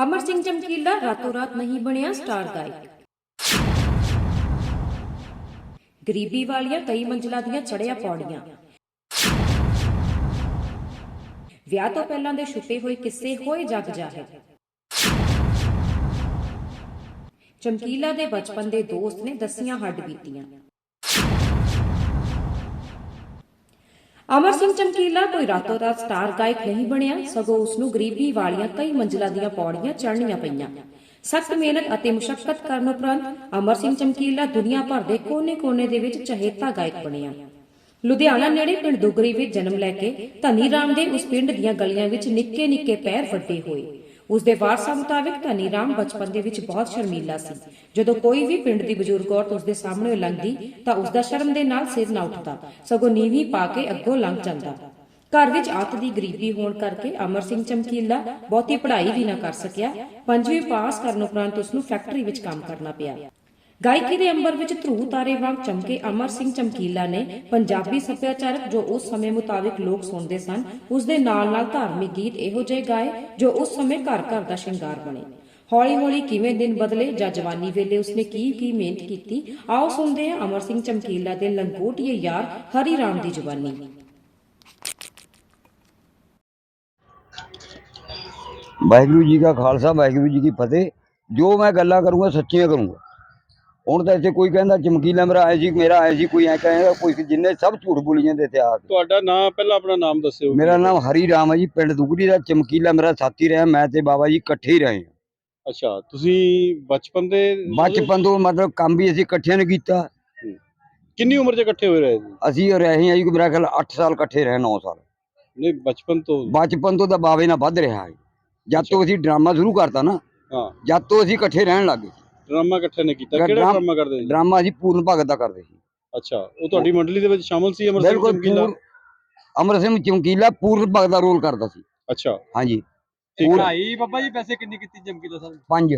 ਅਮਰ ਸਿੰਘ ਚਮਕੀਲਾ ਰਾਤੋਂ ਰਾਤ ਨਹੀਂ ਬਣਿਆ ਸਟਾਰ ਗਾਇਕ ਗਰੀਬੀ ਵਾਲੀਆਂ ਕਈ ਮੰਜ਼ਿਲਾਂ ਦੀਆਂ ਚੜਿਆ ਪੌੜੀਆਂ ਵਿਆਹ ਤੋਂ ਪਹਿਲਾਂ ਦੇ ਛੁਪੇ ਹੋਏ ਕਿੱਸੇ ਹੋਏ ਜਗ ਜਾਹਿਰ ਚਮਕੀਲਾ ਦੇ ਬਚਪਨ ਦੇ ਦੋਸਤ ਨੇ ਦਸੀਆਂ ਹੱਡ ਬੀਤੀਆਂ ਅਮਰ ਸਿੰਘ ਚਮਕੀਲਾ ਕੋਈ ਰਾਤੋਂ ਰਾਤ ਸਟਾਰ ਗਾਇਕ ਨਹੀਂ ਬਣਿਆ, ਸਗੋਂ ਉਸ ਨੂੰ ਗਰੀਬੀ ਵਾਲੀਆਂ ਕਈ ਮੰਜ਼ਲਾਂ ਦੀਆਂ ਪੌੜੀਆਂ ਚੜ੍ਹਨੀਆਂ ਪਈਆਂ। ਸਖਤ ਮਿਹਨਤ ਅਤੇ ਮੁਸ਼ਕਲ ਕਰਨ ਉਪਰੰਤ ਅਮਰ ਸਿੰਘ ਚਮਕੀਲਾ ਦੁਨੀਆ ਭਰ ਦੇ ਕੋਨੇ-ਕੋਨੇ ਦੇ ਵਿੱਚ ਚਹੇਤਾ ਗਾਇਕ ਬਣਿਆ। ਲੁਧਿਆਣਾ ਨੇੜੇ ਪਿੰਡ ਦੁਗਰੀ ਵਿੱਚ ਜਨਮ ਲੈ ਕੇ ਧਨੀ ਰਾਮ ਦੇ ਉਸ ਪਿੰਡ ਦੀਆਂ ਗਲੀਆਂ ਵਿੱਚ ਨਿੱਕੇ-ਨਿੱਕੇ ਪੈਰ ਵੱਡੇ ਹੋਏ। ਉਸ ਦੇ ਵਾਰਸਾਂ ਮੁਤਾਬਕ ਧਨੀ ਰਾਮ ਬਚਪਨ ਦੇ ਵਿੱਚ ਬਹੁਤ ਸ਼ਰਮੀਲਾ ਸੀ। ਜਦੋਂ ਕੋਈ ਵੀ ਪਿੰਡ ਦੀ ਬਜ਼ੁਰਗ ਔਰਤ ਉਸ ਦੇ ਸਾਹਮਣੇ ਲੰਘਦੀ ਤਾਂ ਉਸ ਦਾ ਸ਼ਰਮ ਦੇ ਨਾਲ ਸਿਰ ਨਾ ਉੱਠਦਾ, ਸਗੋਂ ਨੀਵੀਂ ਪਾ ਕੇ ਅੱਗੋਂ ਲੰਘ ਜਾਂਦਾ। ਘਰ ਵਿੱਚ ਅੱਤ ਦੀ ਗਰੀਬੀ ਹੋਣ ਕਰਕੇ ਅਮਰ ਸਿੰਘ ਚਮਕੀਲਾ ਬਹੁਤੀ ਪੜ੍ਹਾਈ ਵੀ ਨਾ ਕਰ ਸਕਿਆ। ਪੰਜਵੀਂ ਪਾਸ ਕਰਨ ਉਪਰੰਤ ਉਸ ਨੂੰ ਫੈਕਟਰੀ ਵਿੱਚ ਕੰਮ ਕਰਨਾ ਪਿਆ। ਗਾਇਕੀ ਦੇ ਅੰਬਰ ਵਿੱਚ ਧਰੂ ਤਾਰੇ ਵਾਂਗ ਚਮਕੇ ਅਮਰ ਸਿੰਘ ਚਮਕੀਲਾ ਨੇ ਪੰਜਾਬੀ ਸੱਭਿਆਚਾਰਕ ਜੋ ਉਸ ਸਮੇਂ ਮੁਤਾਬਿਕ ਲੋਕ ਸੁਣਦੇ ਸਨ, ਉਸ ਦੇ ਨਾਲ-ਨਾਲ ਧਾਰਮਿਕ ਗੀਤ ਇਹੋ ਜਿਹੇ ਗਾਏ ਜੋ ਉਸ ਸਮੇਂ ਘਰ-ਘਰ ਦਾ ਸ਼ਿੰਗਾਰ ਬਣੇ। ਹੌਲੀ-ਹੌਲੀ ਕਿਵੇਂ ਦਿਨ ਬਦਲੇ ਜਾਂ ਜਵਾਨੀ ਵੇਲੇ ਉਸਨੇ ਕੀ ਕੀ ਮਿਹਨਤ ਕੀਤੀ, ਆਓ ਸੁਣਦੇ ਹਾਂ ਅਮਰ ਸਿੰਘ ਚਮਕੀਲਾ ਦੇ ਲੰਗੋਟੀਏ ਯਾਰ ਹਰੀ ਰਾਮ ਦੀ ਜ਼ੁਬਾਨੀ ਵਾਹਿਗੁਰੂ ਜੀ ਕਾ ਖਾਲਸਾ, ਵਾਹਿਗੁਰੂ ਜੀ ਕੀ ਫਤਿਹ। ਜੋ ਮੈਂ ਗੱਲਾਂ ਕਰੂੰਗਾ, ਸੱਚੀਆਂ ਕਰੂੰਗਾ। ਹੁਣ ਤਾਂ ਇੱਥੇ ਕੋਈ ਕਹਿੰਦਾ ਚਮਕੀਲਾ ਮੇਰਾ ਆਇਆ ਸੀ ਮੇਰਾ ਆਇਆ ਸੀ ਕੋਈ ਐ ਕਹੇਗਾ ਕੋਈ ਜਿੰਨੇ ਸਭ ਝੂਠ ਬੋਲੀ ਜਾਂਦੇ ਆ ਕੇ ਤੁਹਾਡਾ ਨਾਮ ਪਹਿਲਾਂ ਆਪਣਾ ਨਾਮ ਦੱਸਿਓ ਮੇਰਾ ਨਾਮ ਹਰੀ ਰਾਮ ਹੈ ਜੀ ਪਿੰਡ ਦੁਗਰੀ ਦਾ ਚਮਕੀਲਾ ਮੇਰਾ ਸਾਥੀ ਰਿਹਾ ਮੈਂ ਤੇ ਬਾਬਾ ਜੀ ਇਕੱਠੇ ਹੀ ਰਹੇ ਹਾਂ। ਅੱਛਾ ਤੁਸੀਂ ਬਚਪਨ ਦੇ ਬਚਪਨ ਤੋਂ ਮਤਲਬ ਕੰਮ ਵੀ ਅਸੀਂ ਇਕੱਠਿਆਂ ਨੇ ਕੀਤਾ। ਕਿੰਨੀ ਉਮਰ 'ਚ ਇਕੱਠੇ ਹੋਏ ਰਹੇ ਜੀ? ਅਸੀਂ ਰਹੇ ਹਾਂ ਜੀ ਮੇਰਾ ਖਿਆਲ 8 ਸਾਲ ਇਕੱਠੇ ਰਹੇ 9 ਸਾਲ। ਨਹੀਂ ਬਚਪਨ ਤੋਂ। ਬਚਪਨ ਤੋਂ ਤਾਂ ਬਾਬੇ ਨਾਲ ਵੱਧ ਰਿਹਾ ਹੈ। ਜਦ ਤੋਂ ਅਸੀਂ ਡਰਾਮਾ ਸ਼ੁਰੂ ਕਰਤਾ ਨਾ ਹਾਂ। ਜਦ ਤੋਂ ਅਸੀਂ ਇਕੱਠੇ ਰਹਿਣ ਲੱਗੇ ਡਰਾਮਾ ਇਕੱਠੇ ਨੇ ਕੀਤਾ? ਕਿਹੜਾ ਡਰਾਮ- ਡਰਾਮਾ ਕਰਦੇ ਸੀ? ਡਰਾਮਾ ਅਸੀਂ ਪੂਰਨ ਭਗਤ ਦਾ ਕਰਦੇ ਸੀ। ਅੱਛਾ ਉਹ ਤੁਹਾਡੀ ਮੰਡਲੀ ਦੇ ਵਿੱਚ ਸ਼ਾਮਲ ਸੀ ਅਮਰ ਸਿੰਘ ਬਿਲਕੁਲ ਚਮਕੀਲਾ? ਅਮਰ ਸਿੰਘ ਚਮਕੀਲਾ ਪੂਰਨ ਭਗਤ ਦਾ ਰੋਲ ਕਰਦਾ ਸੀ। ਅੱਛਾ। ਹਾਂਜੀ। ਠੀਕ ਹੈ। ਪੜ੍ਹਾਈ ਬੱਬਾ ਜੀ ਪੈਸੇ ਕਿੰਨੀ ਕੀਤੀ ਜਮਕੀਲਾ ਸਾਹਿਬ? ਨੇ? ਪੰਜ।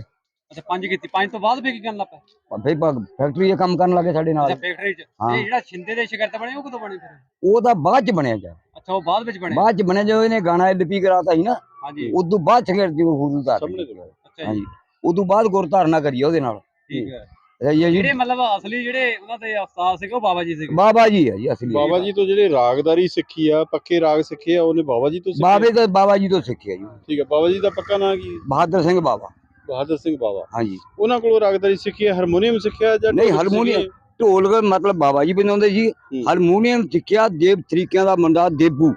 ਅੱਛਾ ਪੰਜ ਕੀਤੀ। ਪੰਜ ਤੋਂ ਬਾਅਦ ਫੇਰ ਕੀ ਕਰਨ ਲੱਗਾ ਫੇ ਫੈਕਟਰੀ 'ਚ ਕੰਮ ਕਰਨ ਲੱਗੇ ਸਾਡੇ ਨਾਲ। ਅੱਛਾ ਫੈਕਟਰੀ ਚ। ਹਾਂ। ਇਹ ਜਿਹੜਾ ਛਿੰਦੇ ਦੇ ਸ਼ਿਕਾਇਤ ਬਣੇ ਉਹ ਕਦੋਂ ਬਣੇ ਫਿਰ? ਉਹ ਤਾਂ ਬਾਅਦ 'ਚ ਬਣਿਆ ਜਾ। ਅੱਛਾ ਉਹ ਬਾਅਦ ਵਿੱਚ ਬਣੇ ਬਾਅਦ 'ਚ ਬਣਿਆ ਜਦੋਂ ਇਹਨੇ ਗਾਣਾ ਐਲਪੀ ਕਰਾਤਾ ਸੀ ਨਾ ਹਾਂਜੀ। ਉਦੋਂ ਬਾਅਦ ਚ ਦੀ ਗੁਰੂ ਧਾਰ ਸਾਹਮਣੇ ਤੋਂ। ਅੱਛਾ ਜੀ। ਹਾਂਜੀ। ਉਦੋਂ ਬਾਅਦ ਗੁਰ ਧਾਰਨਾ ਕਰੀ ਉਹਦੇ ਨਾਲ। ਠੀਕ ਹੈ। ਜੀ। ਜਿਹੜੇ ਮਤਲਬ ਅਸਲੀ ਜਿਹੜੇ ਉਹਨਾਂ ਦੇ ਉਸਤਾਦ ਸੀਗੇ ਉਹ ਬਾਬਾ ਜੀ ਸੀਗੇ। ਬਾਬਾ ਜੀ ਹੈ ਜੀ ਅਸਲੀ ਬਾਬਾ ਜੀ ਤੋਂ ਜਿਹੜੇ ਰਾਗਦਾਰੀ ਸਿੱਖੀ ਆ ਪੱਕੇ ਰਾਗ ਸਿੱਖੇ ਆ ਉਹਨੇ ਬਾਬਾ ਜੀ ਤੋਂ ਸਿੱਖੇ ਬਾਬੇ ਤੋਂ ਬਾਬਾ ਜੀ ਤੋਂ ਸਿੱਖਿਆ ਜੀ। ਠੀਕ ਹੈ ਬਾਬਾ ਜੀ ਦਾ ਪੱਕਾ ਨਾਂ ਕੀ ਬਹਾਦਰ ਸਿੰਘ ਬਾਬਾ। ਬਹਾਦਰ ਸਿੰਘ ਬਾਬਾ। ਹਾਂਜੀ। ਉਹਨਾਂ ਕੋਲੋਂ ਰਾਗਦਾਰੀ ਸਿੱਖੀ ਹੈ ਹਾਰਮੋਨੀਅਮ ਸਿੱਖਿਆ ਜਾਂ ਨਹੀਂ ਹਾਰਮੋਨੀਅਮ? ਢੋਲਕ ਮਤਲਬ ਬਾਬਾ ਜੀ ਬਣਾਉਂਦੇ ਹੂੰ। ਹਾਰਮੋਨੀਅਮ ਸਿੱਖਿਆ ਦੇਵ ਤਰੀਕਿਆਂ ਦਾ ਮੁੰਡਾ ਦੇਬੂ।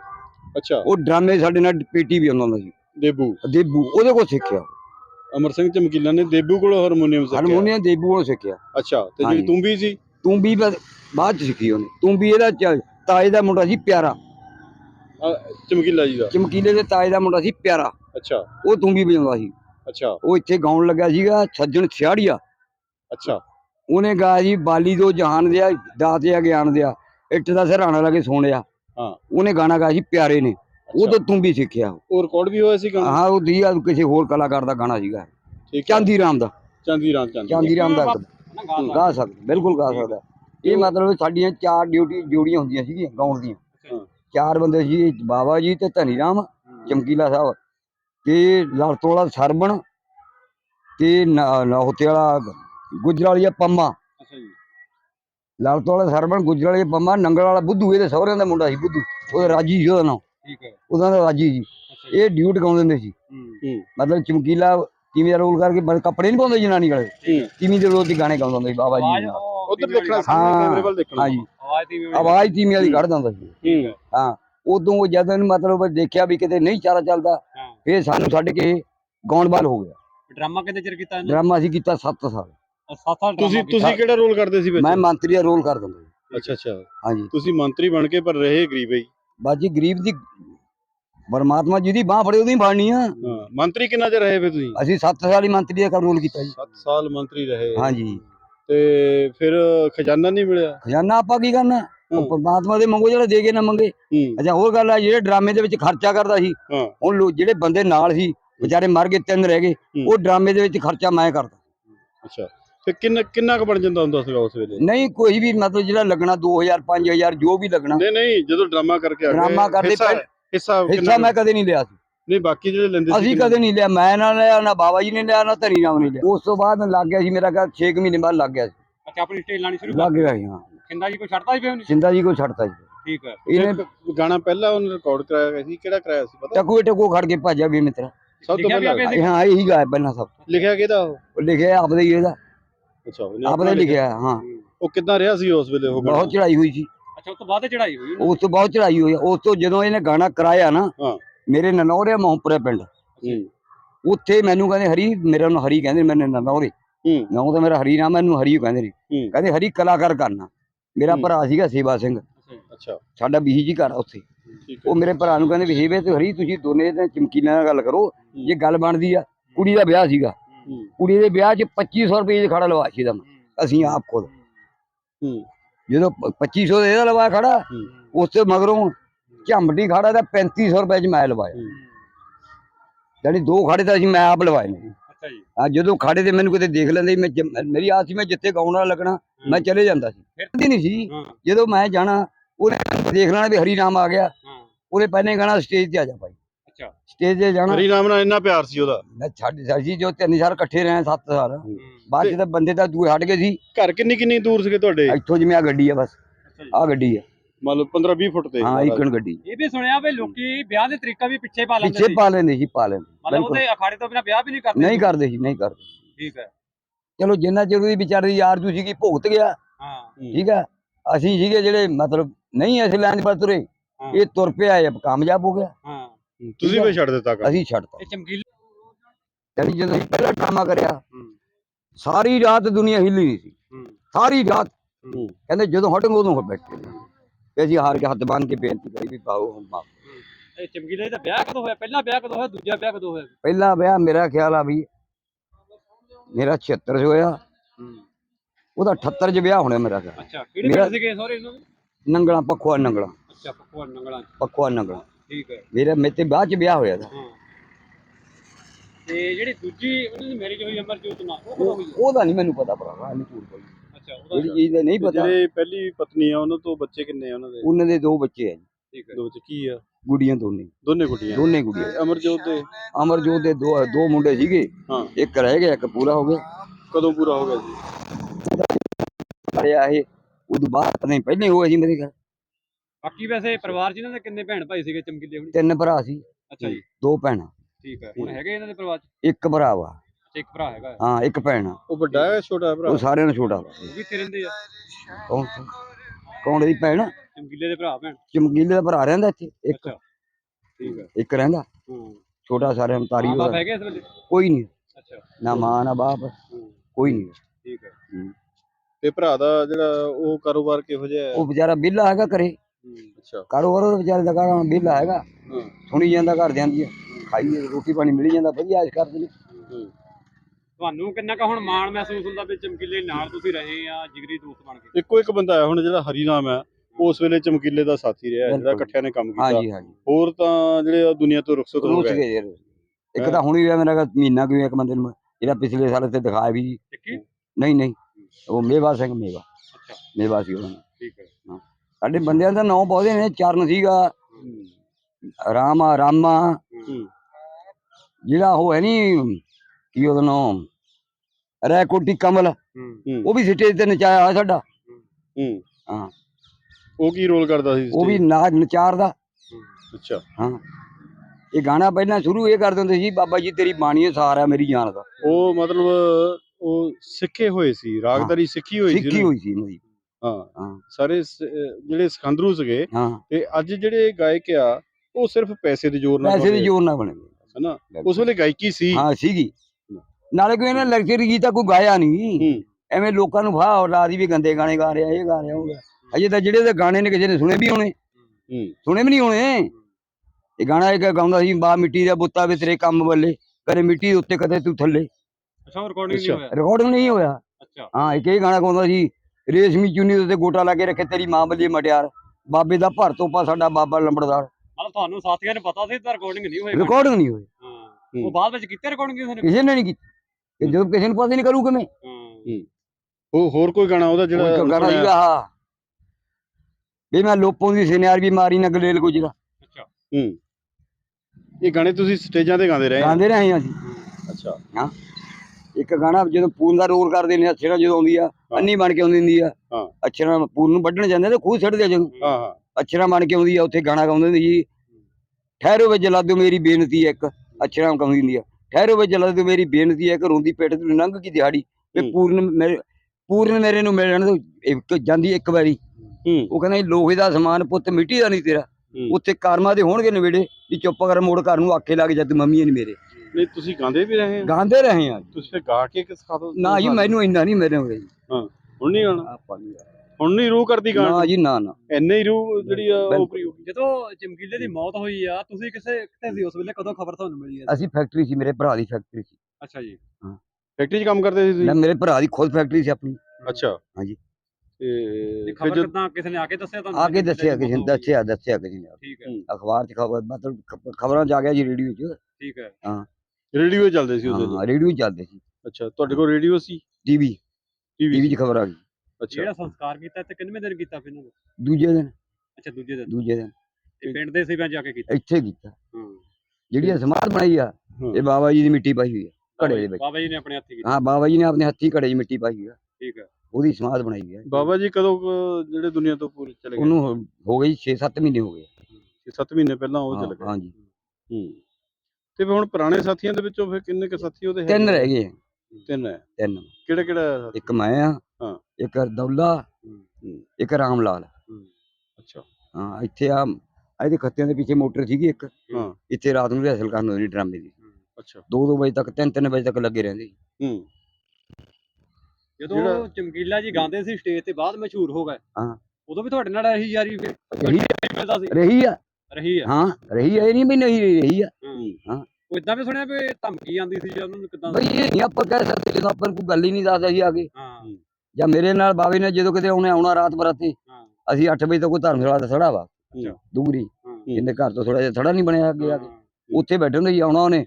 ਅੱਛਾ। ਉਹ ਡਰਾਮੇ ਸਾਡੇ ਨਾਲ ਪੇਟੀ ਵੀ ਆਉਂਦਾ ਸੀ ਦੇਬੂ। ਦੇਬੂ ਉਹਦੇ ਕੋਲ ਸਿੱਖਿਆ। ਅਮਰ ਸਿੰਘ ਚਮਕੀਲਾ ਨੇ ਦੇਬੂ ਕੋਲੋਂ ਹਾਰਮੋਨੀਅਮ ਸਿੱਖਿਆ। ਹਾਰਮੋਨੀਅਮ ਦੇਬੂ ਕੋਲ ਸਿੱਖਿਆ। ਅੱਛਾ ਤੇ ਜਿਹੜੀ। ਤੁੰਬੀ ਸੀ? ਤੂੰ ਵੀ ਬਸ ਬਾਅਦ ਚ ਸਿੱਖੀ ਉਹਨੇ। ਤੂੰ ਵੀ ਇਹਦਾ ਚ- ਤਾਏ ਦਾ ਮੁੰਡਾ ਸੀ ਪਿਆਰਾ। ਅ, ਚਮਕੀਲਾ ਜੀ ਦਾ? ਚਮਕੀਲੇ ਦੇ ਤਾਏ ਦਾ ਮੁੰਡਾ ਸੀ ਪਿਆਰਾ। ਅੱਛਾ। ਉਹ ਤੂੰ ਵੀ ਵਜਾਉਂਦਾ ਸੀ। ਅੱਛਾ। ਉਹ ਇੱਥੇ ਗਾਉਣ ਲੱਗਾ ਸੀਗਾ ਸੱਜਣ ਸਿਆੜੀਆ ਅੱਛਾ। ਉਹਨੇ ਗਾਇਆ ਜੀ ਬਾਲੀ ਦੋ ਜਹਾਨ ਦਿਆ ਦਾਤਿਆ ਗਿਆਨ ਦਿਆ। ਇੱਟ ਦਾ ਸਰਾਣਾ ਲਾ ਕੇ ਸੋਣਿਆ ਹਾਂ। ਉਹਨੇ ਗਾਣਾ ਗਾਇਆ ਸੀ ਪਿਆਰੇ ਨੇ। ਉਹ ਤੋਂ ਤੂੰ ਵੀ ਸਿੱਖਿਆ। ਉਹ ਰਿਕਾਰਡ ਵੀ ਹੋਇਆ ਸੀ ਗਾਣਾ ਹਾਂ ਉਹ ਦੀ ਕਿਸੇ ਹੋਰ ਕਲਾਕਾਰ ਦਾ ਗਾਣਾ ਸੀਗਾ। ਠੀਕ ਹੈ। ਚਾਂਦੀ ਰਾਮ ਦਾ। ਚਾਂਦੀ ਰਾਮ ਚਾਂਦੀ ਚਾਂਦੀ ਰਾਮ ਦਾ ਨਾ ਗਾ ਸਕਦਾ। ਬਿਲਕੁਲ ਗਾ ਸਕਦਾ। ਇਹ ਮਤਲਬ ਸਾਡੀਆਂ ਚਾਰ ਡਿਊਟੀ ਜੋੜੀਆਂ ਹੁੰਦੀਆਂ ਸੀਗੀਆਂ ਗਾਉਣ ਦੀਆਂ। ਹਾਂ। ਚਾਰ ਬੰਦੇ ਸੀ ਬਾਬਾ ਜੀ ਤੇ ਧਨੀ ਰਾਮ ਚਮਕੀਲਾ ਸਾਹਿਬ ਤੇ ਲੜਤੋਂ ਵਾਲਾ ਸਰਬਣ ਤੇ ਨਹੋਤੇ ਵਾਲਾ ਗੁਜਰ ਵਾਲੀਆ ਪੰਮਾ। ਅੱਛਾ ਜੀ। ਲੜਤੋਂ ਵਾਲਾ ਸਰਬਣ ਗੁਜਰ ਵਾਲੀਆ ਪੰਮਾ ਨੰਗਲ ਵਾਲਾ ਬੁੱਧੂ ਇਹਦੇ ਸਹੁਰਿਆਂ ਦਾ ਮੁੰਡਾ ਸੀ ਬੁੱਧੂ। ਉਹਦਾ ਰਾਜੀ ਸੀ ਉਹਦਾ ਨਾਮ ਠੀਕ ਹੈ। ਉਹਦਾ ਨਾਂ ਰਾਜੀ ਜੀ। ਜੀ। ਇਹ ਡਿਊਟ ਗਾਉਂਦੇ ਹੁੰਦੇ ਸੀ। ਹੂੰ। ਮਤਲਬ ਚਮਕੀਲਾ ਕਿਵੇਂ ਦਾ ਰੋਲ ਕਰਕੇ ਕੱਪੜੇ ਨਹੀਂ ਪਾਉਂਦੇ ਜਨਾਨੀ ਵਾਲੇ। ਹੂੰ। ਕਿਵੇਂ ਦੇ ਰੋਲ ਦੀ ਗਾਣੇ ਗਾਉਂਦਾ ਹੁੰਦਾ ਸੀ ਬਾਬਾ ਜੀ ਉਹ ਉਧਰ ਦੇਖਣਾ ਸਾਹਮਣੇ ਹਾਂ। ਕੈਮਰੇ ਵੱਲ ਦੇਖਣਾ। ਆਵਾਜ਼ ਦੀ ਆਵਾਜ਼ ਧੀਮੀ ਵਾਲੀ ਕੱਢ ਦਿੰਦਾ ਸੀ। ਹੂੰ। ਹਾਂ। ਉਦੋਂ ਜਦੋਂ ਇਹਨੂੰ ਮਤਲਬ ਦੇਖਿਆ ਵੀ ਕਿਤੇ ਨਹੀਂ ਚਾਰਾ ਚੱਲਦਾ ਹਾਂ। ਫੇਰ ਸਾਨੂੰ ਛੱਡ ਕੇ ਗਾਉਣਵਾਲ ਹੋ ਗਿਆ। ਡਰਾਮਾ ਕਿੰਨੇ ਚਿਰ ਕੀਤਾ ਇਹਨੇ? ਡਰਾਮਾ ਅਸੀਂ ਕੀਤਾ 7 ਸਾਲ। ਸੱਤ ਸਾਲ ਤੁਸੀਂ ਤੁਸੀਂ ਕਿਹੜਾ ਰੋਲ ਕਰਦੇ ਸੀ ਵਿੱਚ? ਮੈਂ ਮੰਤਰੀ ਦਾ ਰੋਲ ਕਰ ਦਿੰਦਾ ਸੀ। ਅੱਛਾ ਅੱਛਾ। ਹਾਂਜੀ। ਤੁਸੀਂ ਮੰਤਰੀ ਬਣ ਕੇ ਪਰ ਰਹੇ ਗਰੀਬ ਹੀ ਬਾਜੀ ਗਰੀਬ ਦੀ ਪਰਮਾਤਮਾ ਜਿਹਦੀ ਬਾਹ ਫੜੇ ਉਹਦੀ ਫੜਨੀ ਆ। ਹਾਂ ਮੰਤਰੀ ਕਿੰਨਾ ਚਿਰ ਰਹੇ ਫੇ ਤੁਸੀਂ? ਅਸੀਂ 7 ਸਾਲ ਹੀ ਮੰਤਰੀ ਦਾ ਰੋਲ ਕੀਤਾ ਜੀ। 7 ਸਾਲ ਮੰਤਰੀ ਰਹੇ। ਹਾਂਜੀ। ਤੇ ਫਿਰ ਖਜ਼ਾਨਾ ਨਹੀਂ ਮਿਲਿਆ? ਖਜ਼ਾਨਾ ਆਪਾਂ ਕੀ ਕਰਨਾ? ਉਹ। ਪਰਮਾਤਮਾ ਦੇ ਮੰਗੋ ਜਿਹੜਾ ਦੇ ਕੇ ਨਾ ਮੰਗੇ। ਅੱਛਾ ਹੋਰ ਗੱਲ ਆ ਜਿਹੜੇ ਡਰਾਮੇ ਦੇ ਵਿੱਚ ਖਰਚਾ ਕਰਦਾ ਸੀ ਹਾਂ। ਹੁਣ ਲੋ- ਜਿਹੜੇ ਬੰਦੇ ਨਾਲ ਸੀ ਵਿਚਾਰੇ ਮਰ ਗਏ ਤਿੰਨ ਰਹਿ ਗਏ। ਉਹ ਡਰਾਮੇ ਦੇ ਵਿੱਚ ਖਰਚਾ ਮੈਂ ਕਰਦਾ। ਅੱਛਾ। ਤੇ ਕਿੰਨਾ ਕਿੰਨਾ ਕੁ ਬਣ ਜਾਂਦਾ ਹੁੰਦਾ ਸੀਗਾ ਉਸ ਵੇਲੇ? ਨਹੀਂ ਕੋਈ ਵੀ ਮਤਲਬ ਜਿਹੜਾ ਲੱਗਣਾ 2000 5000 ਜੋ ਵੀ ਲੱਗਣਾ। ਨਹੀਂ ਨਹੀਂ ਜਦੋਂ ਡਰਾਮਾ ਕਰਕੇ ਆ ਗਏ ਡਰਾਮਾ ਕਰਦੇ ਹਿੱਸਾ ਮੈਂ ਕਦੇ ਨਹੀਂ ਲਿਆ ਸੀ। ਨਹੀਂ ਬਾਕੀ ਜਿਹੜੇ ਲੈਂਦੇ ਸੀ ਅਸੀਂ? ਕਦੇ ਨਹੀਂ ਲਿਆ। ਮੈਂ ਨਾ ਲਿਆ ਨਾ ਬਾਬਾ ਜੀ ਨੇ ਲਿਆ ਨਾ ਧਰੀ ਨਾਮ ਨੇ ਲਿਆ। ਉਸ ਤੋਂ ਬਾਅਦ ਲੱਗ ਗਿਆ ਸੀ ਮੇਰਾ ਘਰ 6 ਮਹੀਨੇ ਬਾਅਦ ਲੱਗ ਗਿਆ ਸੀ। ਅੱਛਾ ਆਪਣੀ ਸਟੇਜ ਲਾਣੀ ਸ਼ੁਰੂ ਲੱਗ ਗਿਆ ਸੀ ਹਾਂ। ਖਿੰਦਾ ਜੀ ਕੋਈ ਛੱਡਦਾ ਹੀ ਪਿਆ ਉਹਨੇ? ਸਿੰਦਾ ਜੀ ਕੋ ਛੱਡਤਾ ਜੀ ਠੀਕ ਹੈ। ਇਹਨੇ ਇੱਕ ਗਾਣਾ ਪਹਿਲਾਂ ਉਹਨੇ ਰਿਕਾਰਡ ਕਰਾਇਆ ਗਿਆ ਸੀ ਕਿਹੜਾ ਕਰਾਇਆ ਸੀ ਪਤਾ? ਟਕੂ ਟਕੂ ਖੜ ਕੇ ਭੱਜਿਆ ਵੀ ਮਿੱਤਰਾ ਸਭ ਤੋਂ ਲਿਖਿਆ ਵੀ ਪਹਿਲਾਂ। ਆਪੇ- ਹਾਂ ਇਹੀ ਗਾਇਆ ਪਹਿਲਾਂ ਸਭ ਲਿਖਿਆ ਕਿਹਦਾ ਉਹ ਉਹ? ਲਿਖਿਆ ਆਪਦੇ ਹੀ ਇਹਦਾ। ਅੱਛਾ ਉਹਨੇ ਆਪਣਾ ਲਿਖਿਆ ਹਾਂ। ਉਹ ਕਿੱਦਾਂ ਰਿਹਾ ਸੀ ਉਸ ਵੇਲੇ ਉਹ ਗਾਣਾ? ਬਹੁਤ ਚੜਾਈ ਹੋਈ ਸੀ। ਅੱਛਾ ਉਸ ਤੋਂ ਬਾਅਦ ਚੜਾਈ ਹੋਈ। ਉਸ ਤੋਂ ਬਹੁਤ ਚੜਾਈ ਹੋਈ। ਉਸ ਤੋਂ ਜਦੋਂ ਇਹਨੇ ਗਾਣਾ ਕਰਾਇਆ ਨਾ ਹਾਂ। ਮੇਰੇ ਨਨੌਰੇ ਮੋਹਪੁਰੇ ਪਿੰਡ। ਹੂੰ। ਉੱਥੇ ਮੈਨੂੰ ਕਹਿੰਦੇ ਹਰੀ ਮੇਰੇ ਨੂੰ ਹਰੀ ਕਹਿੰਦੇ ਮੈਨੂੰ ਨਨੌਰੇ। ਹੂੰ। ਨਾਮ ਤਾਂ ਮੇਰਾ ਹਰੀ ਨਾਮ ਮੈਨੂੰ ਹਰੀ ਕਹਿੰਦੇ ਨੇ। ਹੂੰ। ਕਹਿੰਦੇ ਹਰੀ ਕਲਾਕਾਰ ਕਰਨਾ। ਮੇਰਾ ਹੂੰ। ਭਰਾ ਸੀਗਾ ਸੇਵਾ ਸਿੰਘ। ਅੱਛਾ ਸਾਡਾ ਬੀਹੀ ਜੀ ਘਰ ਆ ਉੱਥੇ। ਠੀਕ ਉਹ ਮੇਰੇ ਭਰਾ ਨੂੰ ਕਹਿੰਦੇ ਵੀ ਹੇਵੇ ਤੇ ਹਰੀ ਤੁਸੀਂ ਦੋਨੇ ਤੇ ਚਮਕੀਲੇ ਨਾਲ ਗੱਲ ਕਰੋ। ਜੇ ਗੱਲ ਬਣਦੀ ਆ ਕੁੜੀ ਦਾ ਵਿਆਹ ਸੀਗਾ। ਕੁੜੀ ਦੇ ਵਿਆਹ 'ਚ 2500 ਰੁਪਏ 'ਚ ਖੜਾ ਲਵਾ ਸੀ ਦਾ ਅਸੀਂ ਆਪ ਖੁਦ। ਜਦੋਂ ਪ- 2500 ਦਾ ਇਹਦਾ ਲਵਾ ਖੜਾ ਉਸ ਤੇ ਮਗਰੋਂ ਝੰਬੜੀ ਖੜਾ ਦਾ 3500 ਰੁਪਏ 'ਚ ਮੈਂ ਲਵਾਇਆ। ਯਾਨੀ ਦੋ ਖੜੇ ਤਾਂ ਅਸੀਂ ਮੈਂ ਆਪ ਲਵਾਏ ਨੇ। ਅੱਛਾ ਜੀ। ਆ ਜਦੋਂ ਖੜੇ ਤੇ ਮੈਨੂੰ ਕਿਤੇ ਦੇਖ ਲੈਂਦੇ ਮੈਂ ਮੇਰੀ ਆਸ ਸੀ ਮੈਂ ਜਿੱਥੇ ਗਾਉਣ ਵਾਲਾ ਲੱਗਣਾ ਮੈਂ ਚਲੇ ਜਾਂਦਾ ਸੀ। ਫਿਰ? ਫਿਰ ਨਹੀਂ ਸੀ। ਜਦੋਂ ਮੈਂ ਜਾਣਾ ਉਹਨੇ ਦੇਖ ਲੈਣਾ ਵੀ ਹਰੀ ਨਾਮ ਆ ਗਿਆ। ਉਹਨੇ ਪਹਿਲੇ ਗਾਣਾ ਸਟੇਜ ਤੇ ਆ ਜਾ ਭਾਈ। ਅੱਛਾ। ਸਟੇਜ ਤੇ ਜਾਣਾ। ਹਰੀ ਨਾਮ ਨਾਲ ਇੰਨਾ ਪਿਆਰ ਸੀ ਉਹਦਾ। ਮੈਂ ਛੱਡ ਸਰਜੀ ਜੋ ਤਿੰਨ ਸਾਲ ਇਕੱਠੇ ਰਹੇ ਸੱਤ ਸਾਲ ਹੂੰ। ਬਾਅਦ ਤਾਂ ਬੰਦੇ ਤਾਂ ਦੂਏ ਹਟ ਗਏ ਸੀ। ਘਰ ਕਿੰਨੀ ਕਿੰਨੀ ਦੂਰ ਸੀਗੇ ਤੁਹਾਡੇ? ਇੱਥੋਂ ਜਿਵੇਂ ਆ ਗੱਡੀ ਆ ਬਸ। ਅੱਛਾ ਜੀ। ਆ ਗੱਡੀ ਆ। ਮੰਨ ਲਓ 15 20 ਫੁੱਟ ਤੇ ਹਾਂ ਇੱਕਣ ਗੱਡੀ। ਇਹ ਵੀ ਸੁਣਿਆ ਵੀ ਲੋਕੀ ਵਿਆਹ ਦੇ ਤਰੀਕਾ ਵੀ ਪਿੱਛੇ ਪਾ ਲੈਂਦੇ ਪਿੱਛੇ ਪਾ ਲੈਂਦੇ ਸੀ ਪਾ ਲੈਂਦੇ। ਮਤਲਬ ਬਿਲਕੁਲ। ਉਹਦੇ ਅਖਾੜੇ ਤੋਂ ਬਿਨਾ ਵਿਆਹ ਵੀ ਨਹੀਂ ਕਰਦੇ ਨਹੀਂ। ਕਰਦੇ ਸੀ ਨਹੀਂ ਕਰਦੇ ਠੀਕ ਹੈ। ਚਲੋ ਜਿੰਨਾ ਚਿਰ ਉਹਦੀ ਵਿਚਾਰੇ ਦੀ ਯਾਰ ਜੂ ਸੀਗੀ ਭੁਗਤ ਗਿਆ ਹਾਂ। ਠੀਕ ਆ ਅਸੀਂ ਸੀਗੇ ਜਿਹੜੇ ਮਤਲਬ ਨਹੀਂ ਇਸ ਲਾਈਨ ਪਰ ਤੁਰੇ। ਹਾਂ। ਇਹ ਤੁਰ ਪਿਆ ਇਹ ਕਾਮਯਾਬ ਹੋ ਗਿਆ। ਹਾਂ। ਤੁਸੀਂ ਵੀ ਛੱਡ ਦਿੱਤਾ ਕੰਮ? ਅਸੀਂ ਛੱਡਤਾ ਇਹ ਚਮਕੀਲੇ ਯਾਨੀ ਜਦੋਂ ਅਸੀਂ ਪਹਿਲਾ ਡਰਾਮਾ ਕਰਿਆ ਸਾਰੀ ਰਾਤ ਦੁਨੀਆ ਹਿੱਲੀ ਨਹੀਂ ਸੀ। ਸਾਰੀ ਰਾਤ। ਕਹਿੰਦੇ ਜਦੋਂ ਹਟਾਂਗੇ ਉਦੋਂ ਬੈਠੇ ਤੇ ਅਸੀਂ ਹਾਰ ਕੇ ਹੱਥ ਬੰਨ ਕੇ ਬੇਨਤੀ ਕਰੀ ਵੀ ਪਾਓ ਹੁਣ ਮਾਫ਼। ਇਹ ਚਮਕੀਲੇ ਦਾ ਵਿਆਹ ਕਦੋਂ ਹੋਇਆ? ਪਹਿਲਾ ਵਿਆਹ ਕਦੋਂ ਹੋਇਆ? ਦੂਜਾ ਵਿਆਹ ਕਦੋਂ ਹੋਇਆ? ਪਹਿਲਾ ਵਿਆਹ ਮੇਰਾ ਖਿਆਲ ਆ ਵੀ ਮੇਰਾ 76 ਚ ਹੋਇਆ। ਉਹਦਾ 78 ਚ ਵਿਆਹ ਹੋਣਾ ਮੇਰਾ ਖਿਆਲ। ਅੱਛਾ ਕਿਹੜੇ ਸੀਗੇ? ਸਹੁਰੇ ਇਹਨਾਂ ਦੇ ਨੰਗਲਾ ਪੱਖਵਾ ਨੰਗਲਾ। ਅੱਛਾ ਪਕਵਾਨ ਨੰਗਲਾਂ। ਪੱਖਵਾ ਨੰਗਲਾ। ਠੀਕ ਹੈ। ਮੇਰਾ ਮੇਰੇ ਤੇ ਬਾਅਦ ਚ ਵਿਆਹ ਹੋਇਆ ਦਾ ਹਾਂ। ਤੇ ਜਿਹੜੀ ਦੂਜੀ ਉਹਨਾਂ ਦੀ ਮੈਰਿਜ ਹੋਈ ਅਮਰਜੋਤ ਨਾਲ ਉਹ ਕਦੋਂ ਹੋਈ ਉਹਦਾ ਨਹੀਂ ਮੈਨੂੰ ਪਤਾ ਭਰਾਵਾ ਇਹਨੂੰ ਝੂਠ ਬੋਲੀ ਅੱਛਾ ਉਹਦਾ ਜਿਹੜੀ ਚੀਜ਼ ਦਾ ਨਹੀਂ ਪਤਾ। ਜਿਹੜੇ ਪਹਿਲੀ ਪਤਨੀ ਆ ਉਹਨਾਂ ਤੋਂ ਬੱਚੇ ਕਿੰਨੇ ਆ ਉਹਨਾਂ ਦੇ? ਉਹਨਾਂ ਦੇ ਦੋ ਬੱਚੇ ਆ ਜੀ। ਠੀਕ ਹੈ। ਦੋ ਬੱਚੇ ਕੀ ਆ? ਗੁੱਡੀਆਂ ਦੋਨੇ। ਦੋਨੇ ਗੁੱਡੀਆਂ। ਦੋਨੇ ਗੁੱਡੀਆਂ। ਤੇ ਅਮਰਜੋਤ ਦੇ? ਅਮਰਜੋਤ ਦੇ ਦੋ ਦੋ ਮੁੰਡੇ ਸੀਗੇ। ਹਾਂ। ਇੱਕ ਰਹਿ ਗਿਆ ਇੱਕ ਪੂਰਾ ਹੋ ਗਿਆ। ਕਦੋਂ ਪੂਰਾ ਹੋ ਗਿਆ ਜੀ? ਅੜਿਆ ਇਹ ਉਦੋਂ ਬਾਅਦ ਨਹੀਂ ਪਹਿਲੇ ਹੋਇਆ ਸੀ ਮੇਰੇ ਘਰ। ਬਾਕੀ ਵੈਸੇ ਪਰਿਵਾਰ ਚ ਇਹਨਾਂ ਦੇ ਕਿੰਨੇ ਭੈਣ ਭਾਈ ਸੀਗੇ ਚਮਕੀਲੇ ਹੁਣੀ? ਤਿੰਨ ਭਰਾ ਸੀ। ਅੱਛਾ ਜੀ। ਦੋ ਭੈਣਾਂ। ਠੀਕ ਹੈ। ਹੁਣ ਹੈਗੇ ਇਹਨਾਂ ਦੇ ਪਰਿਵਾਰ ਚ? ਇੱਕ ਭਰਾ ਵਾ। ਅੱਛਾ, ਇੱਕ ਭਰਾ ਹੈਗਾ। ਹਾਂ ਇੱਕ ਭੈਣ ਆ। ਉਹ ਵੱਡਾ ਹੈ ਛੋਟਾ ਹੈ ਭਰਾ? ਉਹ ਸਾਰਿਆਂ ਨੂੰ ਛੋਟਾ ਵਾ। ਉਹ ਵੀ ਇੱਥੇ ਰਹਿੰਦੇ ਆ। ਕੌਣ? ਕੌਣ ਦੀ ਭੈਣ? ਚਮਕੀਲੇ ਦੇ ਭਰਾ ਭੈਣ। ਚਮਕੀਲੇ ਦਾ ਭਰਾ ਰਹਿੰਦਾ ਇੱਥੇ ਇੱਕ। ਅੱਛਾ ਠੀਕ ਹੈ। ਇੱਕ ਰਹਿੰਦਾ। ਹੂੰ। ਛੋਟਾ ਸਾਰਿਆਂ ਨੂੰ ਤਾਰੀ ਬਾਪ ਉਹਦਾ। ਹੈਗੇ ਇਸ ਵੇਲੇ? ਕੋਈ ਨਹੀਂ। ਅੱਛਾ। ਨਾ ਮਾਂ ਨਾ ਬਾਪ ਹੂੰ। ਕੋਈ ਨਹੀਂ। ਠੀਕ ਹੈ। ਤੇ ਭਰਾ ਦਾ ਜਿਹੜਾ ਉਹ ਕਾਰੋਬਾਰ ਕਿਹੋ ਜਿਹਾ ਹੈ? ਉਹ ਵਿਚਾਰਾ ਵਿਹਲਾ ਹੈਗਾ ਕਰੇ ਅੱਛਾ। ਕਾਰੋਬਾਰ ਉਹ ਵਿਚਾਰੇ ਦਾ ਕਾਰਾਂ ਵਿਹਲਾ ਹੈਗਾ। ਹਾਂ। ਸੁਣੀ ਜਾਂਦਾ ਘਰ ਦਿਆਂ ਦੀ ਖਾਈਏ ਰੋਟੀ ਪਾਣੀ ਮਿਲ ਜਾਂਦਾ ਵਧੀਆ ਇਸ ਕਰਦੇ ਨੇ। ਹੂੰ। ਤੁਹਾਨੂੰ ਕਿੰਨਾ ਕੁ ਹੁਣ ਮਾਣ ਮਹਿਸੂਸ ਹੁੰਦਾ ਵੀ ਚਮਕੀਲੇ ਨਾਲ ਤੁਸੀਂ ਰਹੇ ਆ ਜਿਗਰੀ ਦੋਸਤ ਬਣ ਕੇ? ਇੱਕੋ ਇੱਕ ਬੰਦਾ ਹੈ ਹੁਣ ਜਿਹੜਾ ਹਰੀ ਨਾਮ ਹੈ ਉਸ ਵੇਲੇ ਚਮਕੀਲੇ ਦਾ ਸਾਥੀ ਰਿਹਾ ਜਿਹੜਾ। ਇਕੱਠਿਆਂ ਨੇ ਕੰਮ ਕੀਤਾ। ਹਾਂਜੀ ਹਾਂਜੀ। ਹੋਰ ਤਾਂ ਜਿਹੜੇ ਆ ਦੁਨੀਆ ਤੋਂ ਰੁਖਸਤ ਹੋ ਗਏ ਇੱਕ ਤਾਂ ਹੁਣ ਹੀ ਹੋਇਆ ਮੇਰਾ ਮਹੀਨਾ ਕਿਉਂ ਇੱਕ ਬੰਦੇ ਨੂੰ। ਜਿਹੜਾ ਪਿਛਲੇ ਸਾਲ ਤੇ ਦਿਖਾਇਆ ਵੀ। ਨਹੀਂ ਨਹੀਂ। ਉਹ ਮੇਵਾ ਸਿੰਘ ਮੇਵਾ। ਅੱਛਾ। ਮੇਵਾ ਸੀ ਉਹਨਾਂ। ਠੀਕ ਹੈ। ਸਾਡੇ ਬੰਦਿਆਂ ਦਾ ਨਾਂ ਬਹੁਤੇ ਨੇ ਚਰਨ ਸੀਗਾ ਰਾਮਾ ਰਾਮਾ ਹੂੰ ਜਿਹੜਾ ਉਹ ਹੈ ਨਹੀਂ ਕੀ ਉਹਦਾ ਨਾਮ ਰੈਕੋਟੀ ਕਮਲ ਹੂੰ ਹੂੰ ਉਹ ਵੀ ਸਟੇਜ ਤੇ ਨਚਾਇਆ ਹੋਇਆ ਸਾਡਾ। ਹੂੰ। ਹਾਂ ਉਹ ਕੀ ਰੋਲ ਕਰਦਾ ਸੀ ਉਹ ਵੀ? ਨਾਚ ਨਚਾਰਦਾ। ਅੱਛਾ। ਹਾਂ। ਇਹ ਗਾਣਾ ਪਹਿਲਾਂ ਸ਼ੁਰੂ ਇਹ ਕਰ ਦਿੰਦੇ ਸੀ ਬਾਬਾ ਜੀ ਤੇਰੀ ਬਾਣੀ ਹੈ ਸਹਾਰਾ ਮੇਰੀ ਜਾਨ ਦਾ। ਉਹ ਮਤਲਬ ਉਹ ਸਿੱਖੇ ਹੋਏ ਸੀ ਰਾਗਦਾਰੀ ਸਿੱਖੀ ਹੋਈ ਸੀ ਸਿੱਖੀ। ਹੋਈ ਸੀ ਦੀ ਹਾਂ ਹਾਂ। ਸਾਰੇ ਸ- ਅਹ ਜਿਹੜੇ ਸਿਕੰਦਰੂ ਸੀਗੇ ਹਾਂ। ਤੇ ਅੱਜ ਜਿਹੜੇ ਗਾਇਕ ਆ ਉਹ ਸਿਰਫ ਪੈਸੇ ਦੇ ਜ਼ੋਰ ਨਾਲ ਪੈਸੇ ਦੀ ਗਾਉਂਦੇ ਆ, ਜੋਰ ਨਾ ਬਣੇ ਹਨਾ? ਉਸ ਵੇਲੇ ਗਾਇਕੀ ਸੀ। ਹਾਂ ਸੀਗੀ। ਨਾਲੇ ਕੋਈ ਇਹਨਾਂ ਲੈਕਚਰ ਗੀਤਾ ਕੋਈ ਗਾਇਆ ਨਹੀਂ ਹੂੰ। ਐਵੇਂ ਲੋਕਾਂ ਨੂੰ ਫਾਹ ਔਲਾ ਦੀ ਵੀ ਗੰਦੇ ਗਾਣੇ ਗਾ ਰਿਹਾ ਇਹ ਗਾ ਰਿਹਾ ਉਹ ਗਾ ਅਜੇ ਤਾਂ ਜਿਹੜੇ ਦੇ ਗਾਣੇ ਨੇ ਕਿਸੇ ਨੇ ਸੁਣੇ ਵੀ ਹੋਣੇ। ਹੂੰ। ਸੁਣੇ ਵੀ ਨਹੀਂ ਹੋਣੇ। ਇਹ ਗਾਣਾ ਇੱਕ ਗਾਉਂਦਾ ਸੀ ਬਾ ਮਿੱਟੀ ਦਾ ਬੁੱਤਾ ਵੇ ਤੇਰੇ ਕੰਮ ਬੱਲੇ ਕਰੇ ਮਿੱਟੀ ਦੇ ਉੱਤੇ ਕਦੇ ਤੂੰ ਥੱਲੇ। ਅੱਛਾ ਰਿਕਾਰਡਿੰਗ ਨਹੀਂ ਅੱਛਾ। ਹੋਇਆ? ਰਿਕਾਰਡਿੰਗ ਨਹੀਂ ਹੋਇਆ। ਅੱਛਾ। ਹਾਂ ਇੱਕ ਇਹ ਗਾਣਾ ਗਾਉਂਦਾ ਸੀ ਰੇਸ਼ਮੀ ਚੁੰਨੀ ਦੇ ਉੱਤੇ ਗੋਟਾ ਲਾ ਕੇ ਰੱਖੇ ਤੇਰੀ ਮਾਂ ਬੱਲੀ ਮਟਿਆਰ। ਬਾਬੇ ਦਾ ਭਰ ਤੋਪਾ ਸਾਡਾ ਬਾਬਾ ਲੰਬੜਦਾਰ। ਮਤਲਬ ਤੁਹਾਨੂੰ ਸਾਥੀਆਂ ਨੇ ਪਤਾ ਸੀ ਤਾਂ ਰਿਕਾਰਡਿੰਗ ਨਹੀਂ ਹੋਈ। ਰਿਕਾਰਡਿੰਗ ਨਹੀਂ ਹੋਈ। ਹਾਂ। ਉਹ ਬਾਅਦ ਵਿੱਚ ਕੀਤੀ ਰਿਕਾਰਡਿੰਗ ਕਿਸੇ ਨੇ? ਕਿਸੇ ਨੇ ਨਹੀਂ ਕੀਤੀ। ਤੇ ਜਦੋਂ ਕਿਸੇ ਨੂੰ ਪਤਾ ਹੀ ਨਹੀਂ ਕਰੂ ਕਿਵੇਂ। ਹਾਂ। ਉਹ ਹੋਰ ਕੋਈ ਗਾਣਾ ਉਹਦਾ ਜਿਹੜਾ ਜਿਹੜਾ ਗਾਣਾ ਸੁਣਿਆ? ਸੀਗਾ ਆਹ ਵੀ ਮੈਂ ਲੋਪੋਂ ਦੀ ਸਿਨਿਆਰ ਵੀ ਮਾਰੀ ਨਾ ਗਲੇਲ ਗੁਜਰਾ ਅੱਛਾ। ਹੂੰ। ਇਹ ਗਾਣੇ ਤੁਸੀਂ ਸਟੇਜਾਂ ਤੇ ਗਾਉਂਦੇ ਰਹੇ? ਆ? ਗਾਉਂਦੇ ਰਹੇ ਹਾਂ ਅਸੀਂ ਅੱਛਾ। ਹਾਂ। ਇੱਕ ਗਾਣਾ ਜਦੋਂ ਪੂਰਨ ਦਾ ਰੋਲ ਕਰਦੇ ਨੇ ਅੱਛੇ ਨਾਲ ਜਦੋਂ ਆਉਂਦੀ ਆ ਅੰਨੀ ਬਣ ਕੇ ਆਉਂਦੀ ਹੁੰਦੀ ਆ। ਹਾਂ। ਅੱਛੇ ਨਾਲ ਪੂਰਨ ਨੂੰ ਵੱਢਣ ਜਾਂਦੇ ਨੇ ਖੂਹ ਛੱਡਦੇ ਜਦੋਂ। ਹਾਂ ਹਾਂ। ਅੱਛੇ ਨਾਲ ਬਣ ਕੇ ਆਉਂਦੀ ਆ ਉੱਥੇ ਗਾਣਾ ਗਾਉਂਦੇ ਹੁੰਦੇ ਜੀ। ਠਹਿਰੋ ਵੇ ਜਲਾਦੋ ਮੇਰੀ ਬੇਨਤੀ ਹੈ ਇੱਕ ਅੱਛੇ ਨਾਲ ਗਾਉਂਦੀ ਹੁੰਦੀ ਆ। ਠਹਿਰੋ ਵੇ ਜਲਾਦੋ ਮੇਰੀ ਬੇਨਤੀ ਹੈ ਇੱਕ ਰੋਂਦੀ ਪੇਟ ਤੇ ਲੰਘ ਕੀ ਦਿਹਾੜੀ। ਤੇ। ਪੂਰਨ ਮੇਰੇ ਪੂਰਨ ਮੇਰੇ ਨੂੰ ਮਿਲਣ ਤੋਂ ਇੱਕ ਜਾਂਦੀ ਇੱਕ ਵਾਰੀ। ਉਹ ਕਹਿੰਦਾ ਜੀ, ਲੋਹੇ ਦਾ ਸਮਾਨ ਪੁੱਤ ਮਿੱਟੀ ਦਾ ਨਹੀਂ ਤੇਰਾ। ਉੱਥੇ ਕਰਮਾਂ ਦੇ ਹੋਣਗੇ ਨਵੇੜੇ ਵੀ ਚੁੱਪ ਕਰ ਮੋੜ ਘਰ ਨੂੰ ਆਖੇ ਲੱਗ ਜਦ ਮੰਮੀ ਨਹੀਂ ਮੇਰੇ। ਨਹੀਂ ਤੁਸੀਂ ਗਾਉਂਦੇ ਵੀ ਰਹੇ ਆ ਗਾਉਂਦੇ ਰਹੇ ਆ ਤੁਸੀਂ ਫਿਰ ਗਾ ਕੇ ਕਿਸ ਖਾਤੋਂ ਨਾ ਜੀ ਮੈਨੂੰ ਇੰਨਾ ਨਹੀਂ ਮੇਰੇ ਹੋਏ। ਹੁਣ ਨਹੀਂ ਗਾਣਾ ਆਪਾਂ ਨਹੀਂ ਹੁਣ ਨਹੀਂ ਰੂਹ ਕਰਦੀ ਗਾਣ ਨਾ ਜੀ ਨਾ ਨਾ। ਐਨੇ ਹੀ ਰੂਹ ਜਿਹੜੀ ਆ ਹੋ ਗਈ। ਜਦੋਂ ਚਮਕੀਲੇ ਦੀ ਮੌਤ ਹੋਈ ਆ ਤੁਸੀਂ ਕਿਸੇ ਕਿੱਥੇ ਸੀ ਉਸ ਵੇਲੇ? ਕਦੋਂ ਖਬਰ ਤੁਹਾਨੂੰ ਮਿਲੀ ਹੈ ਅਸੀਂ ਫੈਕਟਰੀ ਸੀ ਮੇਰੇ ਭਰਾ ਦੀ ਫੈਕਟਰੀ ਸੀ। ਅੱਛਾ ਜੀ। ਫੈਕਟਰੀ 'ਚ ਕੰਮ ਕਰਦੇ ਸੀ ਤੁਸੀਂ? ਮੇਰੇ ਭਰਾ ਦੀ ਖੁਦ ਫੈਕਟਰੀ ਸੀ ਆਪਣੀ। ਅੱਛਾ। ਹਾਂਜੀ। ਤੇ ਇਹ ਫਿਰ ਖਬਰ ਕਿਦਾਂ ਕਿਸੇ ਨੇ ਆ ਕੇ ਦੱਸਿਆ ਤੁਹਾਨੂੰ? ਆ ਕੇ ਦੱਸਿਆ ਕਿਸੇ ਨੇ ਹੋ? ਦੱਸਿਆ ਦੱਸਿਆ ਕਿਸੇ ਨੇ। ਠੀਕ ਹੈ। ਅਖਬਾਰ 'ਚ ਖਬਰ ਮਤਲਬ ਖਬਰਾਂ 'ਚ ਆ ਗਿਆ ਜੀ ਰੇਡੀਓ 'ਚ। ਠੀਕ ਹੈ। ਰੇਡੀਓ ਚੱਲਦੇ ਸੀ ਉਦੋਂ ਹਾਂ ਰੇਡੀਓ ਚੱਲਦੇ ਸੀ। ਅੱਛਾ ਤੁਹਾਡੇ ਕੋਲ ਰੇਡੀਓ ਸੀ? ਟੀਵੀ ਟੀਵੀ ਟੀਵੀ 'ਚ ਖਬਰ ਆ ਗਈ ਅੱਛਾ। ਜਿਹੜਾ ਸੰਸਕਾਰ ਕੀਤਾ ਤੇ ਕਿੰਨੇ ਦਿਨ ਕੀਤਾ ਫਿਰ ਇਹਨਾਂ ਨੇ? ਦੂਜੇ ਦਿਨ। ਅੱਛਾ ਦੂਜੇ ਦਿਨ। ਦੂਜੇ ਦਿਨ। ਇਹ ਪਿੰਡ ਦੇ ਸੀ ਮੈਂ ਜਾ ਕੇ ਕੀਤਾ? ਇੱਥੇ ਕੀਤਾ। ਹਾਂ। ਜਿਹੜੀ ਇਹ ਸਮਾਧ ਬਣਾਈ ਆ। ਇਹ ਬਾਬਾ ਜੀ ਦੀ ਮਿੱਟੀ ਪਾਈ ਹੋਈ ਆ ਘੜੇ ਦੇ ਵਿੱਚ। ਬਾਬਾ ਜੀ ਨੇ ਆਪਣੇ ਹੱਥੀ ਕੀਤਾ। ਹਾਂ ਬਾਬਾ ਜੀ ਨੇ ਆਪਣੇ ਹੱਥੀਂ ਘੜੇ 'ਚ ਮਿੱਟੀ ਪਾਈ ਹੋਈ ਆ। ਠੀਕ ਹੈ ਉਹਦੀ ਸਮਾਧ ਬਣਾਈ ਹੋਈ ਆ। ਬਾਬਾ ਜੀ ਕਦੋਂ ਕੁ ਜਿਹੜੇ ਦੁਨੀਆ ਤੋਂ ਪੂਰੇ ਚਲੇ ਗਏ? ਉਹਨੂੰ ਹੋ- ਹੋ ਗਈ 6-7 ਮਹੀਨੇ ਹੋ ਗਏ। 7 ਮਹੀਨੇ ਪਹਿਲਾਂ ਉਹ ਹਾਂ, ਚਲੇ ਗਏ। ਹਾਂਜੀ। ਹੂੰ। ਤੇ ਫਿਰ ਹੁਣ ਪੁਰਾਣੇ ਸਾਥੀਆਂ ਦੇ ਵਿੱਚੋਂ ਫਿਰ ਕਿੰਨੇ ਕੁ ਸਾਥੀ ਉਹਦੇ ਤਿੰਨ ਹੈਗੇ? ਰਹਿ ਗਏ। ਤਿੰਨ ਹੈ। ਤਿੰਨ। ਕਿਹੜਾ ਕਿਹੜਾ ਇੱਕ ਮੈਂ ਆ ਹਾਂ। ਇੱਕ ਦੌਲਾ ਹੂੰ, ਇੱਕ ਰਾਮ ਲਾਲ। ਅੱਛਾ। ਹਾਂ ਇੱਥੇ ਆ ਇਹਦੇ ਖੱਤਿਆਂ ਦੇ ਪਿੱਛੇ ਮੋਟਰ ਸੀਗੀ ਇੱਕ। ਹਾਂ। ਇੱਥੇ ਰਾਤ ਨੂੰ ਰਿਹਰਸਲ ਕਰਨ ਹੁੰਦੀ ਡਰਾਮੇ ਦੀ। ਅੱਛਾ। 2-2 ਵਜੇ ਤੱਕ 3-3 ਵਜੇ ਤੱਕ ਲੱਗੇ ਰਹਿੰਦੇ। ਸੀ। ਹੂੰ। ਜਦੋਂ ਚਮਕੀਲਾ ਜੀ ਗਾਉਂਦੇ ਸੀ ਸਟੇਜ ਤੇ ਬਾਅਦ ਮਸ਼ਹੂਰ ਹੋ ਗਏ। ਹਾਂ। ਉਦੋਂ ਵੀ ਤੁਹਾਡੇ ਨਾਲ ਇਹੀ ਯਾਰੀ ਫਿਰ ਰਹੀ ਮਿਲਦਾ ਸੀ। ਰਹੀ ਆ। ਰਹੀ ਆ। ਹਾਂ ਰਹੀ ਆ ਇਹ ਨਹੀਂ ਵੀ ਨਹੀਂ ਰਹੀ ਆ। ਹਾਂ। ਉਹ ਇਦਾਂ ਵੀ ਸੁਣਿਆ ਵੀ ਧਮਕੀ ਆਂਦੀ ਸੀ ਜਾਂ ਉਹਨਾਂ ਨੂੰ ਕਿਦਾਂ ਬਈ ਇਹ ਨਹੀਂ ਆਪਾਂ ਕਹਿ ਸਕਦੇ ਜਦੋਂ ਆਪਾਂ ਨੂੰ ਕੋਈ ਗੱਲ ਹੀ ਨਹੀਂ ਦੱਸਦਾ ਸੀ ਆ ਕੇ। ਹਾਂ। ਜਾਂ ਮੇਰੇ ਨਾਲ ਬਾਵੇ ਨੇ ਜਦੋਂ ਕਿਤੇ ਆਉਣਾ ਆਉਣਾ ਰਾਤ ਬਰਾਤੇ ਹਾਂ। ਅਸੀਂ 8 ਵਜੇ ਤੱਕ ਕੋਈ ਧਰਮਸ਼ਾਲਾ ਦਾ ਥੜਾ ਵਾ। ਦੂਰੀ। ਹਾਂ। ਇਹਦੇ ਘਰ ਤੋਂ ਥੋੜਾ ਜਿਹਾ ਥੜਾ ਨਹੀਂ ਬਣਿਆ ਅੱਗੇ ਆ ਕੇ। ਹਾਂ। ਉੱਥੇ ਬੈਠੇ ਹੁੰਦੇ ਸੀ ਆਉਣਾ ਉਹਨੇ।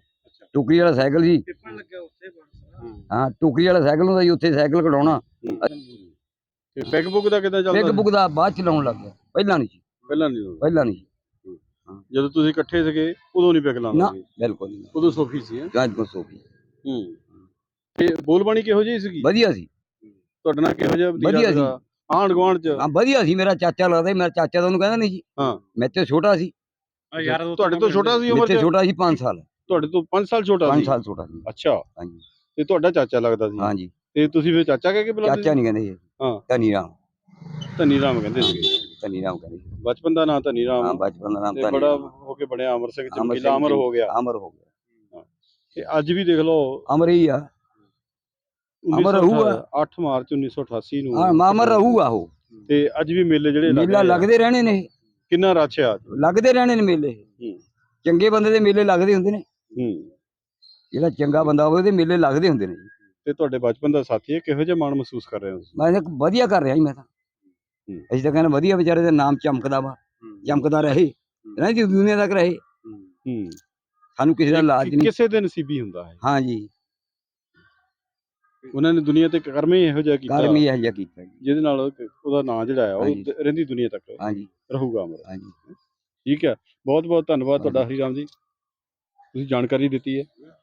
ਟੁਕਰੀ ਵਾਲਾ ਸਾਈਕਲ ਸੀ। ਟਿੱਪਣ ਲੱਗਿਆ ਉੱਥੇ ਹਾਂ। ਹਾਂ ਟੁਕਰੀ ਵਾਲਾ ਸਾਈਕਲ ਹੁੰਦਾ ਸੀ ਉੱਥੇ ਸਾਈਕਲ ਕਢਾਉਣਾ। ਤੇ ਬੁੱਕ ਦਾ ਕਿੱਦਾਂ ਚੱਲਦਾ? ਬੁੱਕ ਦਾ ਬਾਅਦ ਚ ਲਾਉਣ ਲੱਗ ਗਿਆ। ਪਹਿਲਾਂ ਨਹੀਂ ਸੀ। ਪਹਿਲਾਂ ਨਹੀਂ। ਪਹਿਲਾਂ ਨਹੀਂ। ਜਦੋਂ ਤੁਸੀਂ ਇਕੱਠੇ ਸੀਗੇ ਉਦੋਂ ਨਹੀਂ ਲਾਉਂਦਾ ਨਾ ਬਿਲਕੁਲ ਨਹੀਂ। ਉਦੋਂ ਸੋਫੀ ਸੀ ਹੈਂ? ਗਾਜ ਕੋ ਸੋਫੀ। ਹੂੰ। ਤੇ ਬੋਲਬਾਣੀ ਕਿਹੋ ਜਿਹੀ ਸੀਗੀ? ਵਧੀਆ ਸੀ। ਤੁਹਾਡੇ ਨਾਲ ਕਿਹੋ ਜਿਹਾ ਵਧੀਆ ਸੀ। ਆਂਢ ਗੁਆਂਢ ਚ? ਹਾਂ ਵਧੀਆ ਸੀ। ਮੇਰਾ ਚਾਚਾ ਲੱਗਦਾ ਸੀ। ਮੇਰਾ ਚਾਚਾ ਤਾਂ ਉਹਨੂੰ ਕਹਿੰਦਾ ਨਹੀਂ ਸੀ। ਹਾਂ। ਮੈਂ ਤੇ ਛੋਟਾ ਸੀ। ਆ ਯਾਰ ਉਹ ਤੁਹਾਡੇ ਤੋਂ ਛੋਟਾ ਸੀ ਉਮਰ ਮੇਰੇ ਚ? ਛੋਟਾ ਸੀ 5 ਸਾਲ। ਤੁਹਾਡੇ ਤੋਂ 5 ਸਾਲ ਛੋਟਾ 5 ਸੀ ਸਾਲ ਛੋਟਾ ਸੀ। ਅੱਛਾ। ਹਾਂਜੀ। ਤੇ ਤੁਹਾਡਾ ਚਾਚਾ ਲੱਗਦਾ ਸੀ? ਹਾਂਜੀ। ਤੇ ਤੁਸੀਂ ਫਿਰ ਚਾਚਾ ਕਹਿ ਕੇ ਬੁਲਾਉਂਦੇ ਚਾਚਾ ਨਹੀਂ ਕਹਿੰਦੇ ਸੀ ਹਾਂ। ਧਨੀ ਰਾਮ? ਧਨੀ ਰਾਮ ਕਹਿੰਦੇ ਸੀਗੇ। ਧਨੀ ਰਾਮ ਕਹਿੰਦੇ। ਬਚਪਨ ਦਾ ਨਾਂ ਧਨੀ ਹਾਂ ਰਾਮ ਬਚਪਨ ਦਾ ਨਾਮ ਤੇ ਧਨੀ ਬੜਾ ਰਾਮ। ਹੋ ਕੇ ਬਣਿਆ ਅਮਰ ਸਿੰਘ ਅਮਰ ਚਮਕੀਲਾ ਸਿੰਘ ਅਮਰ ਹੋ ਗਿਆ। ਅਮਰ ਹੋ ਗਿਆ। ਤੇ ਅੱਜ ਵੀ ਦੇਖ ਲਓ। ਅਮਰ ਹੀ ਆ। ਅਮਰ ਰਹੂਗਾ। 8 ਮਾਰਚ 1988 ਨੂੰ। ਹਾਂ ਮਾਮਰ ਰਹੂਗਾ ਉਹ। ਤੇ ਅੱਜ ਵੀ ਮੇਲੇ ਜਿਹੜੇ ਲੱਗ ਮੇਲਾ ਰਹੇ ਆ। ਲੱਗਦੇ ਰਹਿਣੇ ਨੇ। ਕਿੰਨਾ ਰਸ਼ ਆ ਲੱਗਦੇ ਰਹਿਣੇ ਨੇ ਮੇਲੇ। ਹੂੰ। ਚੰਗੇ ਬੰਦੇ ਦੇ ਮੇਲੇ ਲੱਗਦੇ ਹੁੰਦੇ ਨੇ। ਹੂੰ। ਜਿਹੜਾ ਚੰਗਾ ਬੰਦਾ ਹੋਵੇ ਉਹਦੇ ਮੇਲੇ ਲੱਗਦੇ ਹੁੰਦੇ ਨੇ। ਤੇ ਤੁਹਾਡੇ ਬਚਪਨ ਦਾ ਸਾਥੀ ਹੈ ਕਿਹੋ ਜਿਹਾ ਮਾਣ ਮਹਿਸੂਸ ਕਰ ਰਹੇ ਹੋ ਤੁਸੀਂ? ਮੈਂ ਤਾਂ ਵਧੀਆ ਕਰ ਰਿਹਾ ਜੀ ਮੈਂ ਤਾਂ। ਅਸੀਂ ਤਾਂ ਕਹਿੰਦੇ ਵਧੀਆ ਵਿਚਾਰੇ ਦਾ ਨਾਮ ਚਮਕਦਾ ਵਾ ਚਮਕਦਾ ਰਹੇ। ਰਹਿੰਦੀ ਦੁਨੀਆ ਤੱਕ ਰਹੇ। ਹੂੰ। ਸਾਨੂੰ ਕਿਸੇ ਦਾ ਲਾਜ ਨਹੀਂ। ਕਿਸੇ ਦੇ ਨਸੀਬੀ ਹੁੰਦਾ ਹੈ ਹਾਂ ਜੀ ਉਹਨਾਂ ਨੇ ਦੁਨੀਆ ਤੇ ਕਰਮ ਹੀ ਇਹੋ ਜਿਹਾ ਕੀਤਾ। ਕਰਮ ਹੀ ਇਹ ਜਿਹਾ ਕੀਤਾ। ਜੀ ਜਿਹਦੇ ਨਾਲ ਉਹਦਾ ਨਾਂ ਜਿਹੜਾ ਹੈ ਉਹ ਹਾਂਜੀ। ਰਹਿੰਦੀ ਦੁਨੀਆ ਤੱਕ। ਹਾਂ ਜੀ ਰਹੂਗਾ ਅਮਰ। ਹਾਂ ਜੀ ਠੀਕ ਹੈ ਬਹੁਤ ਬਹੁਤ ਧੰਨਵਾਦ ਤੁਹਾਡਾ ਹਾਂਜੀ। ਹਰੀਰਾਮ ਜੀ। ਤੁਸੀਂ ਜਾਣਕਾਰੀ ਦਿੱਤੀ ਹੈ।